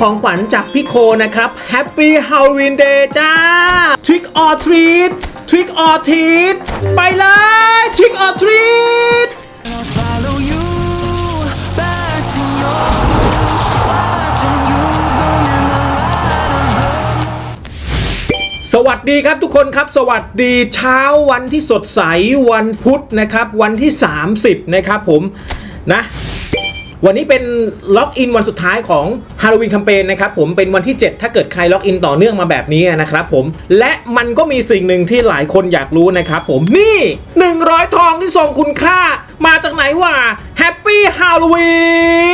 ของขวัญจากพี่โคนะครับ Happy Halloween Day จ้า Trick or Treat Trick or Treat ไปเลย Trick or Treat สวัสดีครับทุกคนครับสวัสดีเช้าวันที่สดใสวันพุธนะครับ วันที่ 30 นะครับผมนะ วันนี้เป็นล็อกอินวันสุดท้ายของฮาโลวีนแคมเปญนะครับผมเป็นวันที่ 7 ถ้าเกิดใครล็อกอินต่อเนื่องมาแบบนี้นะครับผมและมันก็มีสิ่งหนึ่งที่หลายคนอยากรู้นะครับผมนี่ 100 ทองที่ทรงคุณค่า มาจากไหนวะแฮปปี้ฮาโลวี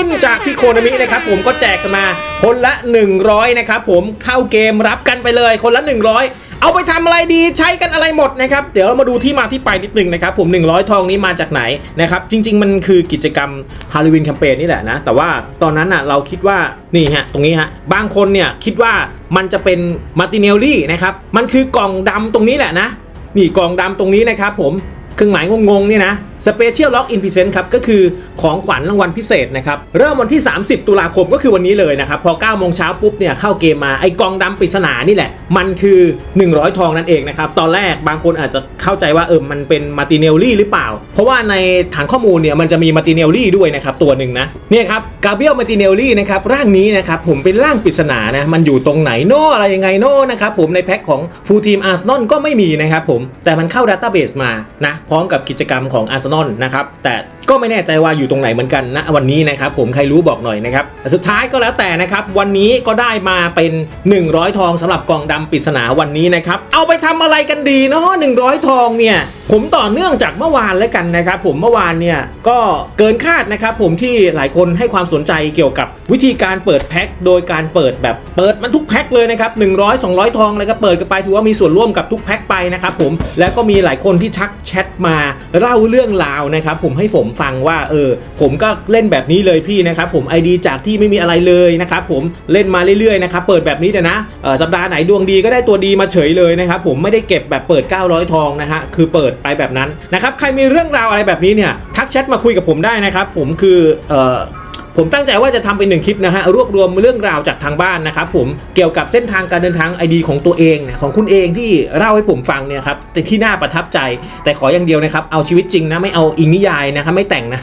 นจากพี่โคนามินะครับผมก็แจกกันมาคนละ 100 นะครับผมเข้าเกมรับกันไปเลยคนละ 100 เอาไปทำอะไรดีใช้กันอะไรหมดนะครับเดี๋ยวเรามาดูที่มาที่ไปนิดนึงนะครับผม100 ทองนี้มาจากไหนนะครับจริง ๆ มันคือกิจกรรมฮาโลวีนแคมเปญนี่แหละนะแต่ว่าตอนนั้นอะเราคิดว่านี่ฮะตรงนี้ฮะบางคนเนี่ยคิดว่ามันจะเป็นมาติเนลลี่นะครับมันคือกล่องดำตรงนี้แหละนะนี่กล่องดำตรงนี้นะครับผมเครื่องหมายงงๆนี่นะ Special Lock in Present ครับก็คือของขวัญรางวัลพิเศษนะครับเริ่มวันที่ 30 ตุลาคมก็คือวันนี้เลยนะครับพอ9โมงเช้าปุ๊บเนี่ยเข้าเกมมาไอ้กองดำปริศนานี่แหละ มันคือ 100 ทองนั่นเองนะครับตอนแรกบางคนอาจจะเข้าใจว่าเออมันเป็นมาติเนลลี่หรือเปล่า เพราะว่าในฐานข้อมูลเนี่ยมันจะมีมาติเนลลี่ด้วยนะครับตัวหนึ่งนะเนี่ยครับกาเบียลมาติเนลลี่นะครับร่างนี้นะครับผมเป็นร่างปริศนานะมันอยู่ตรงไหนโน่อะไรยังไงโน่นะครับผมในแพ็คของฟูลทีมอาร์เซนอลก็ไม่มีนะครับผมแต่มันเข้าดัตต้าเบสมานะพร้อมกับกิจกรรมของอาร์เซนนอลนะครับ แต่ก็ไม่แน่ใจว่าอยู่ตรงไหนเหมือนกันนะวันนี้นะครับผมใครรู้บอกหน่อยนะครับแต่สุดท้ายก็แล้วแต่นะครับวันนี้ก็ได้มาเป็น 100 ทองสำหรับกองดำปริศนาวันนี้นะครับเอาไปทำอะไรกันดีเนาะ100 ทองเนี่ยผมต่อเนื่องจากเมื่อวานแล้วกันนะครับผมเมื่อวานเนี่ยก็เกินคาดนะครับผมที่หลายคนให้ความสนใจเกี่ยวกับวิธีการเปิดแพ็คโดยการเปิดแบบเปิดมันทุกแพ็คเลยนะครับ100 200 ทองอะไรก็เปิดกันไปถือว่ามีส่วนร่วมกับทุกแพ็คไปนะครับผมแล้วก็มีหลายคนที่ทักแชทมาเล่าเรื่องราวนะครับผมให้ผมฟังว่าเออผมก็เล่นแบบนี้เลยพี่นะครับผม ID จากที่ไม่มีอะไรเลยนะครับผมเล่นมาเรื่อยๆนะครับเปิดแบบนี้แต่นะออสัปดาห์ไหนดวงดีก็ได้ตัวดีมาเฉยเลยนะครับผมไม่ได้เก็บแบบเปิด 900 ทองนะฮะคือเปิดไปแบบนั้นนะครับใครมีเรื่องราวอะไรแบบนี้เนี่ยทักแชทมาคุยกับผมได้นะครับผมคือเอ่อ ผมตั้งใจว่าจะทำเป็นหนึ่งคลิปนะฮะรวบรวมเรื่องราวจากทางบ้านนะครับผมเกี่ยวกับเส้นทางการเดินทางไอดีของตัวเองเนี่ยของคุณเองที่เล่าให้ผมฟังเนี่ยครับแต่ที่น่าประทับใจ แต่ขออย่างเดียวนะครับเอาชีวิตจริงนะไม่เอาอิงนิยายนะครับไม่แต่งนะ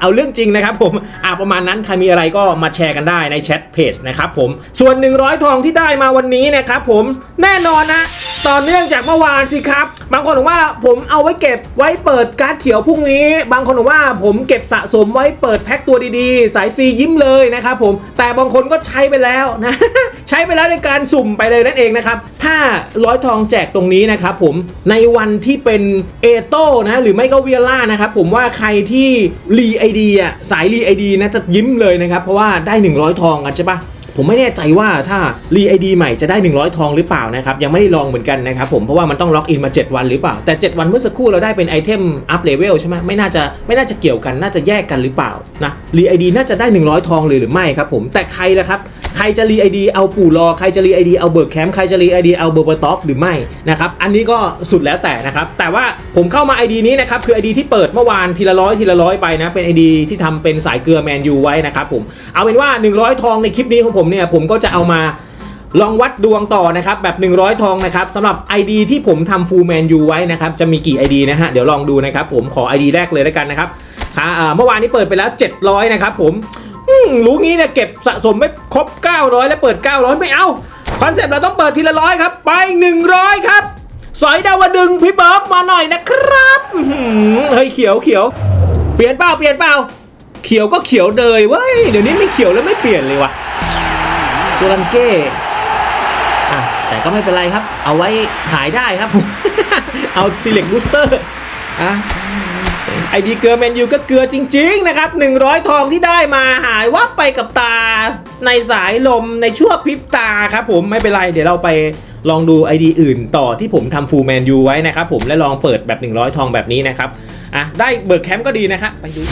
เอาเรื่องจริงนะครับผมอ่าประมาณนั้นใครมีอะไรก็มาแชร์กันได้ในแชทเพจนะครับผมส่วน 100 ทองที่ได้มาวันนี้นะครับผมแน่นอนนะต่อเนื่องจากเมื่อวานสิครับ บางคนบอกว่าผมเอาไว้เก็บไว้เปิดการ์ดเขียวพรุ่งนี้ บางคนบอกว่าผมเก็บสะสมไว้เปิดแพ็คตัวดีๆ สายฟรียิ้มเลยนะครับผม แต่บางคนก็ใช้ไปแล้วนะ ใช้ไปแล้วในการสุ่มไปเลยนั่นเองนะครับ ถ้าร้อยทองแจกตรงนี้นะครับผม ในวันที่เป็นเอโต้นะ หรือไม่ก็เวียล่านะครับผมว่าใครที่รีไอดีอะสายรีไอดีนะจะยิ้มเลยนะครับ เพราะว่าได้ 100 ทองกันใช่ปะ ผมไม่แน่ใจว่าถ้ารีไอดีใหม่จะได้ 100 ทองหรือเปล่านะครับยังไม่ได้ลองเหมือนกันนะครับผมเพราะว่ามันต้องล็อกอินมา 7 วันหรือเปล่า แต่ 7 วันเมื่อสักครู่เราได้เป็นไอเทมอัพเลเวลใช่ไหมไม่น่าจะไม่น่าจะเกี่ยวกันน่าจะแยกกันหรือเปล่านะรีไอดีน่าจะได้ 100 ทองเลยหรือไม่ครับผมแต่ใครล่ะครับ ใครจะรีไอดีเอาปู่รอใครจะรีไอดีเอาเบิร์กแคมป์ใครจะรีไอดีเอาเบอร์เบอร์ตอฟหรือไม่นะครับอันนี้ก็สุดแล้วแต่นะครับแต่ว่าผมเข้ามา ID นี้นะครับคือ ID ที่เปิดเมื่อวานทีละร้อยทีละร้อยไปนะเป็น ID ที่ทำเป็นสายเกลือแมนยูไว้นะครับผมเอาเป็นว่า 100 ทองในคลิปนี้ของผมเนี่ยผมก็จะเอามาลองวัดดวงต่อนะครับแบบ 100 ทองนะครับสำหรับ ID ที่ผมทำฟูลแมนยูไว้นะครับจะมีกี่ ID นะฮะเดี๋ยวลองดูนะครับผมขอ ID แรกเลยแล้วกันนะครับค่ะเมื่อวานนี้เปิดไปแล้ว 700 นะครับผม รู้งี้เนี่ยเก็บสะสมไม่ครบ 900 แล้วเปิด 900 ไม่เอา คอนเซ็ปต์เราต้องเปิดทีละร้อยครับ ไป 100 ครับ สอยดาวดึงพี่เบิร์ฟมาหน่อยนะครับเฮ้ยเขียวเขียว เปลี่ยนเปล่าเปลี่ยนเปล่า เขียวก็เขียวเดยเว้ย เดี๋ยวนี้ไม่เขียวแล้วไม่เปลี่ยนเลยว่ะโซลันเก้อะแต่ก็ไม่เป็นไรครับ เอาไว้ขายได้ครับ เอา select booster อะ ไอดีเกลือแมนยูก็เกลือจริง ๆ นะครับ 100 ทองที่ได้มาหายวับไปกับตา ในสายลมในชั่วพริบตาครับผมไม่เป็นไรเดี๋ยวเราไปลองดู ID อื่นต่อที่ผมทำฟูลแมนยูไว้นะครับผมและลองเปิดแบบ 100 ทองแบบนี้นะครับอะได้เบิร์กแคมป์ก็ดีนะครับไปดู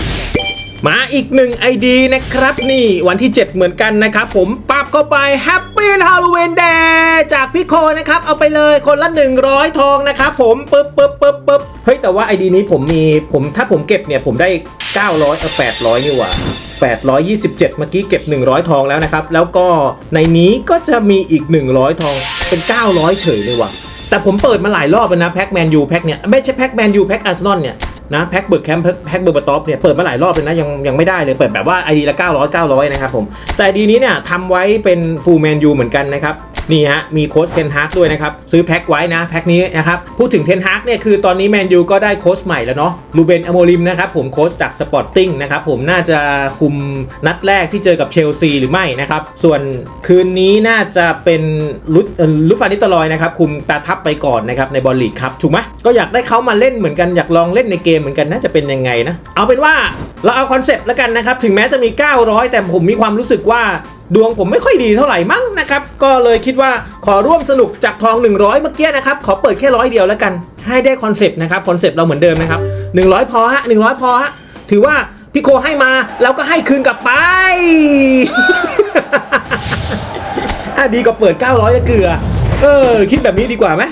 มาอีกหนึ่ง ID นะครับ นี่วันที่ 7 เหมือนกันนะครับผมปับเข้าไป Happy Halloween Day จากพี่โคนะครับ เอาไปเลยคนละ 100 ทองนะครับผมปึ๊บปึ๊บปึ๊บปึ๊บเฮ้ย แต่ว่า ID นี้ผมมีผมถ้าผมเก็บเนี่ย ผมได้ 900เออ800 นี่หว่า827 เมื่อกี้เก็บ 100 ทองแล้วนะครับ แล้วก็ในนี้ก็จะมีอีก 100 ทองเป็น 900 เฉยเลยว่ะแต่ผมเปิดมาหลายรอบแล้วนะแพ็กแมนยูแพ็กเนี่ยไม่ใช่แพ็กแมนยูแพ็กอาร์เซนอลเนี่ย นะแพ็กเบิร์กแคมป์แพ็กเบอร์บท็อปเนี่ยเปิดมาหลายรอบเลยนะยังยังไม่ได้เลยเปิดแบบว่าไอดีละ900 900 นะครับผม แต่ดีนี้เนี่ยทำไว้เป็นฟูลแมนยูเหมือนกันนะครับ นี่ฮะมีโค้ชเทนฮากด้วยนะครับ ซื้อแพ็คไว้นะแพ็คนี้นะครับ พูดถึงเทนฮากเนี่ยคือตอนนี้แมนยูก็ได้โค้ชใหม่แล้วเนาะลูเบนอโมริมนะครับผมโค้ชจากสปอร์ติ้งนะครับผมน่าจะคุมนัดแรกที่เจอกับเชลซีหรือไม่นะครับ ส่วนคืนนี้น่าจะเป็นลุเอ่อลุฟานิตลอยนะครับคุมตาทับไปก่อนนะครับในบอลลีกครับถูกไหมก็อยากได้เขามาเล่นเหมือนกันอยากลองเล่นในเกมเหมือนกันน่าจะเป็นยังไงนะเอาเป็นว่าเราเอาคอนเซปต์แล้วกันนะครับถึงแม้จะมี 900 แต่ผมมีความรู้สึกว่า ดวงผมไม่ค่อยดีเท่าไหร่มั้งนะครับ ก็เลยคิดว่าขอร่วมสนุกจากทอง 100 เมื่อกี้นะครับ ขอเปิดแค่ร้อยเดียวแล้วกัน ให้ได้คอนเซปต์นะครับ คอนเซปต์เราเหมือนเดิมนะครับ 100 พอฮะ100 พอฮะ ถือว่าพี่โคให้มาเราก็ให้คืนกลับไปอะดีกว่าเปิด 900แล้วเกลือ เออ คิดแบบนี้ดีกว่าไหม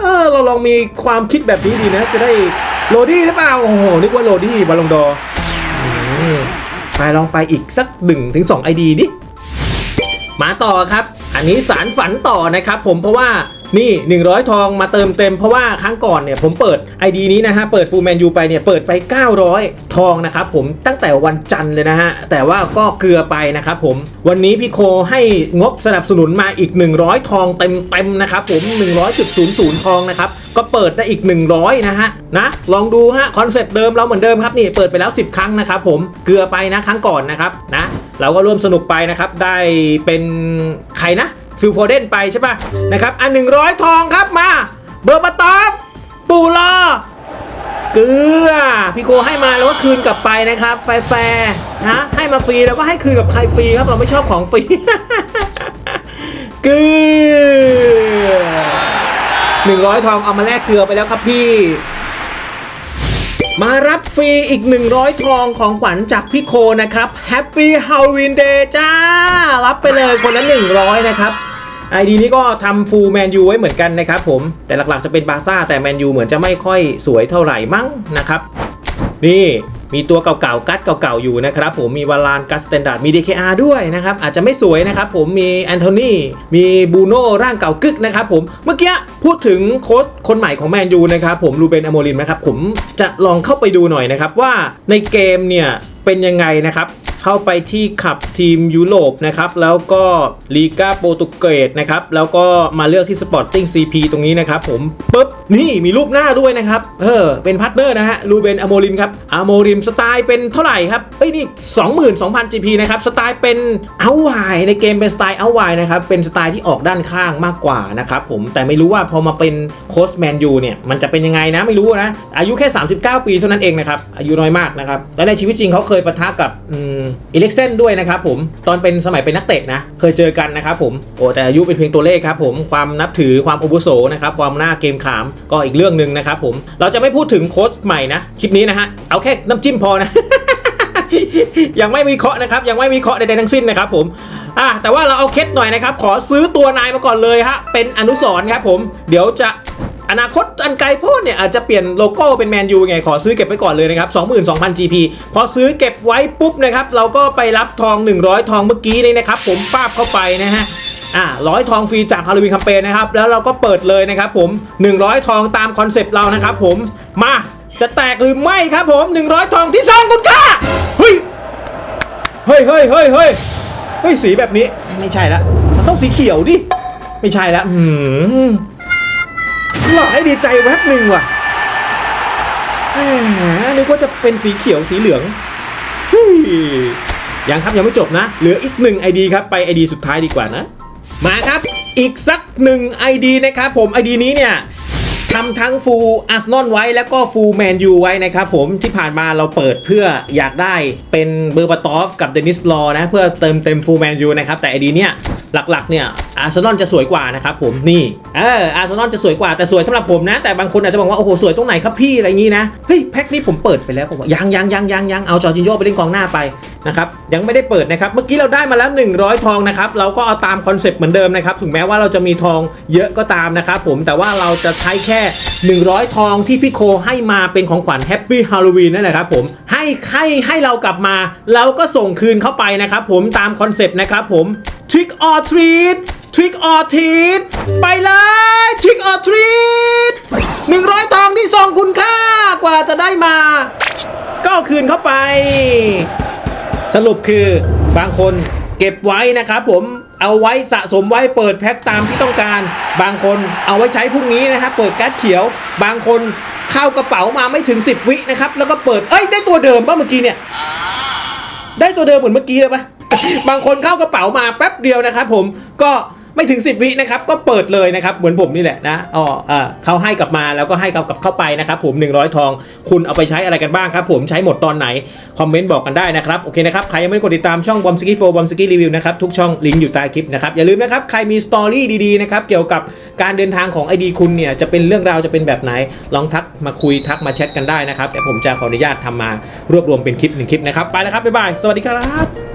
เออ เราลองมีความคิดแบบนี้ดีนะ จะได้โรดี้หรือเปล่า โอ้โห นึกว่าโรดี้บอลลงดอไปลองไปอีกสักหนึ่งถึงสองไอดีดิ มาต่อครับ อันนี้สารฝันต่อนะครับผมเพราะว่า นี่ 100 ทองมาเติมเต็มเพราะว่าครั้งก่อนเนี่ยผมเปิด ID นี้นะฮะ เปิดฟูลแมนยูไปเนี่ยเปิดไป 900 ทองนะครับผมตั้งแต่วันจันทร์เลยนะฮะ แต่ว่าก็เกลือไปนะครับผมวันนี้พี่โคให้งบสนับสนุนมาอีก 100 ทองเต็มเต็มๆนะครับผม 100.00 ทองนะครับก็เปิดได้อีก 100 นะฮะนะลองดูฮะคอนเซ็ปต์เดิมเราเหมือนเดิมครับนี่เปิดไปแล้ว 10 ครั้งนะครับผมเกลือไปนะครั้งก่อนนะครับนะเราก็ร่วมสนุกไปนะครับได้เป็นใครนะ ฟิลโฟเดนไปใช่ป่ะนะครับอัน100ทองครับมา เบอร์บาตอฟปูลอเกลือพี่โกให้มาแล้วก็คืนกลับไปนะครับ แฟร์นะให้มาฟรีแล้วก็ให้คืนกับใครฟรีครับเราไม่ชอบของฟรีเกลือหนึ่งร้อยทองเอามาแลกเกลือไปแล้วครับพี่ มารับฟรีอีก 100 ทองของขวัญจากพี่โคนะครับ Happy Halloween Day จ้า รับไปเลยคนละ 100 นะครับ ไอดีนี้ก็ทำฟูลแมนยูไว้เหมือนกันนะครับผมแต่หลักๆจะเป็นบาซ่าแต่แมนยูเหมือนจะไม่ค่อยสวยเท่าไหร่มั้งนะครับนี่มีตัวเก่าๆ กัดเก่าๆ อยู่นะครับผมมีวาลานกัสสแตนดาร์ดมี DKR ด้วยนะครับ อาจจะไม่สวยนะครับผมมีแอนโทนีมีบูโน่ร่างเก่ากึกนะครับผมเมื่อกี้พูดถึงโค้ชคนใหม่ของแมนยูนะครับผมรูเบนอโมริมนะครับผมจะลองเข้าไปดูหน่อยนะครับว่าในเกมเนี่ยเป็นยังไงนะครับ เข้าไปที่ขับทีมยุโรปนะครับแล้วก็ลีกาโปรตุเกสนะครับแล้วก็มาเลือกที่ Sporting CP ตรงนี้นะครับผมปุ๊บนี่มีรูปหน้าด้วยนะครับเออเป็นพาร์ทเนอร์นะฮะรูเบนอโมริมครับอโมริมสไตล์เป็นเท่าไหร่ครับเอ้ยนี่ 22,000 GP นะครับสไตล์เป็นเอาไวในเกมเป็นสไตล์เอาไวนะครับเป็นสไตล์ที่ออกด้านข้างมากกว่านะครับผมแต่ไม่รู้ว่าพอมาเป็นโค้ชแมนยูเนี่ยมันจะเป็นยังไงนะไม่รู้นะอายุแค่ 39 ปีเท่านั้นเองนะครับอายุน้อยมากนะครับและในชีวิตจริงเขาเคยปะทะกับอืมอิเล็กเซนด้วยนะครับผมตอนเป็นสมัยเป็นนักเตะนะเคยเจอกันนะครับผมโอ้แต่อายุเป็นเพียงตัวเลขครับผมความนับถือความอาวุโสนะครับความหน้าเกมขามก็อีกเรื่องหนึ่งนะครับผมเราจะไม่พูดถึงโค้ชใหม่นะคลิปนี้นะฮะเอาแค่น้ำจิ้มพอนะยังไม่มีเคาะนะครับ ยังไม่มีเคาะใดๆทั้งสิ้นนะครับผมอะแต่ว่าเราเอาเคสหน่อยนะครับ ขอซื้อตัวนายมาก่อนเลยฮะเป็นอนุสรครับผม เดี๋ยวจะ อนาคตอันไกลโพ้นเนี่ยอาจจะเปลี่ยนโลโก้เป็นแมนยูไงขอซื้อเก็บไว้ก่อนเลยนะครับ 22,000 GP พอซื้อเก็บไว้ปุ๊บนะครับ เราก็ไปรับทอง 100 ทองเมื่อกี้นี่นะครับ ผมป้าบเข้าไปนะฮะอ่าร้อยทองฟรีจากฮาโลวีนแคมเปญนะครับ แล้วเราก็เปิดเลยนะครับผม 100 ทองตามคอนเซปต์เรานะครับผมมาจะแตกหรือไม่ครับผม 100 ทองที่ซองคุณค่าเฮ้ยเฮ้ยเฮ้ยเฮ้ยเฮ้ยเฮ้ยสีแบบนี้ไม่ใช่ละมันต้องสีเขียวดิไม่ใช่ละอืม หลอกให้ดีใจแวบหนึ่งว่ะแหมนึกว่าจะเป็นสีเขียวสีเหลืองยังครับยังไม่จบนะ เหลืออีกหนึ่ง ID ครับไป ID สุดท้ายดีกว่านะ มาครับอีกสักหนึ่ง ID นะครับผม ID นี้เนี่ยทำทั้งฟูลอาร์เซนอลไว้แล้วก็ฟูลแมนยูไว้นะครับผมที่ผ่านมาเราเปิดเพื่ออยากได้เป็นเบอร์บาตอฟกับเดนิสลอนะ เพื่อเติมเต็มฟูลแมนยูนะครับแต่ ID เนี่ยหลักๆเนี่ย อาร์เซนอลจะสวยกว่านะครับผมนี่เอออาร์เซนอลจะสวยกว่าแต่สวยสำหรับผมนะ แต่บางคนอาจจะบอกว่าโอ้โหสวยตรงไหนครับพี่อะไรอย่างงี้นะเฮ้ยแพ็คนี้ผมเปิดไปแล้วผมว่ายังยังยังยังยังเอาจอร์จินโยไปเล่นกองหน้าไปนะครับยังไม่ได้เปิดนะครับเมื่อกี้เราได้มาแล้ว 100 ทองนะครับเราก็เอาตามคอนเซปต์เหมือนเดิมนะครับถึงแม้ว่าเราจะมีทองเยอะก็ตามนะครับผมแต่ว่าเราจะใช้แค่ 100 ทองที่พี่โคให้มาเป็นของขวัญแฮปปี้ฮาโลวีนนั่นแหละครับผมให้ให้ให้เรากลับมา เราก็ส่งคืนเข้าไปนะครับผมตามคอนเซปต์นะครับผม Trick or treat Trick or treat ไปเลย Trick or treat 100ทองที่ทรงคุณค่ากว่าจะได้มา ก็คืนเข้าไป สรุปคือบางคนเก็บไว้นะครับผมเอาไว้สะสมไว้เปิดแพ็คตามที่ต้องการ บางคนเอาไว้ใช้พรุ่งนี้นะครับเปิดการ์ดเขียว บางคนเข้ากระเป๋ามาไม่ถึง 10 วินะครับแล้วก็เปิดเอ้ยได้ตัวเดิมป่ะเมื่อกี้เนี่ยได้ตัวเดิมเหมือนเมื่อกี้เลยปะบางคนเข้ากระเป๋ามาแป๊บเดียวนะครับผมก็ ไม่ถึง 10 วินะครับก็เปิดเลยนะครับเหมือนผมนี่แหละนะอ๋อเขาให้กลับมาแล้วก็ให้กลับกับเข้าไปนะครับผม100 ทอง คุณเอาไปใช้อะไรกันบ้างครับผมใช้หมดตอนไหน คอมเมนต์บอกกันได้นะครับโอเคนะครับใครยังไม่กดติดตามช่องบอมสกี้โฟบอมสกี้รีวิวนะครับทุกช่องลิงก์อยู่ใต้คลิปนะครับอย่าลืมนะครับใครมีสตอรี่ดีๆนะครับเกี่ยวกับการเดินทางของไอดีคุณเนี่ยจะเป็นเรื่องราวจะเป็นแบบไหนลองทักมาคุยทักมาแชทกันได้นะครับแต่ผมจะขออนุญาตทำมารวบรวมเป็นคลิปหนึ่งคลิปนะครับไปแล้วครับบ๊ายบายสวัสดีครับ